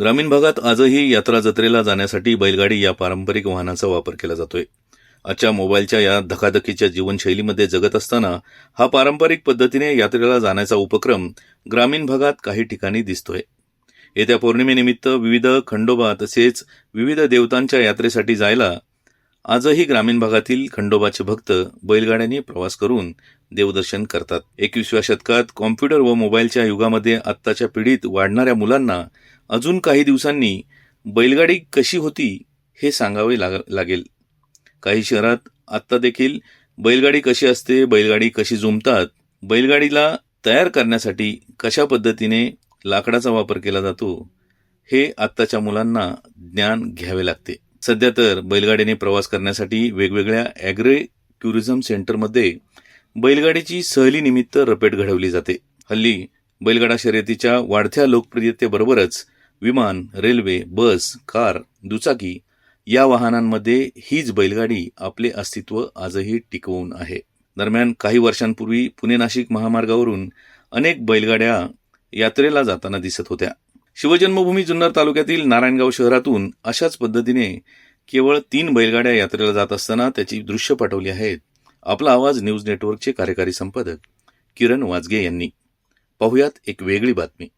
ग्रामीण भागात आजही यात्रा जत्रेला जाण्यासाठी बैलगाडी या पारंपरिक वाहनाचा वापर केला जातोय. आजच्या मोबाईलच्या या धकाधकीच्या जीवनशैलीमध्ये जगत असताना हा पारंपरिक पद्धतीने यात्रेला जाण्याचा उपक्रम ग्रामीण भागात काही ठिकाणी दिसतोय. येत्या पौर्णिमेनिमित्त विविध खंडोबा तसेच विविध देवतांच्या यात्रेसाठी जायला आजही ग्रामीण भागातील खंडोबाचे भक्त बैलगाड्यांनी प्रवास करून देवदर्शन करतात. एकविसव्या शतकात कॉम्प्युटर व मोबाईलच्या युगामध्ये आत्ताच्या पिढीत वाढणाऱ्या मुलांना अजून काही दिवसांनी बैलगाडी कशी होती हे सांगावे लाग- लागेल. काही शहरात आत्ता देखील बैलगाडी कशी असते बैलगाडी कशी जुमतात बैलगाडीला तयार करण्यासाठी कशा पद्धतीने लाकडाचा वापर केला जातो हे आत्ताच्या मुलांना ज्ञान घ्यावे लागते. सध्या तर बैलगाडीने प्रवास करण्यासाठी वेगवेगळ्या ॲग्रे टुरिझम सेंटरमध्ये बैलगाडीची सहलीनिमित्त रपेट घडवली जाते. हल्ली बैलगाडा शर्यतीच्या वाढत्या लोकप्रियतेबरोबरच विमान रेल्वे बस कार दुचाकी या वाहनांमध्ये हीच बैलगाडी आपले अस्तित्व आजही टिकवून आहे. दरम्यान काही वर्षांपूर्वी पुणे नाशिक महामार्गावरून अनेक बैलगाड्या यात्रेला जाताना दिसत होत्या. शिवजन्मभूमी जुन्नर तालुक्यातील नारायणगाव शहरातून अशाच पद्धतीने केवळ तीन बैलगाड्या यात्रेला जात असताना त्याची दृश्य पाठवली आहेत. आपला आवाज न्यूज नेटवर्कचे कार्यकारी संपादक किरण वाजगे यांनी. पाहुयात एक वेगळी बातमी.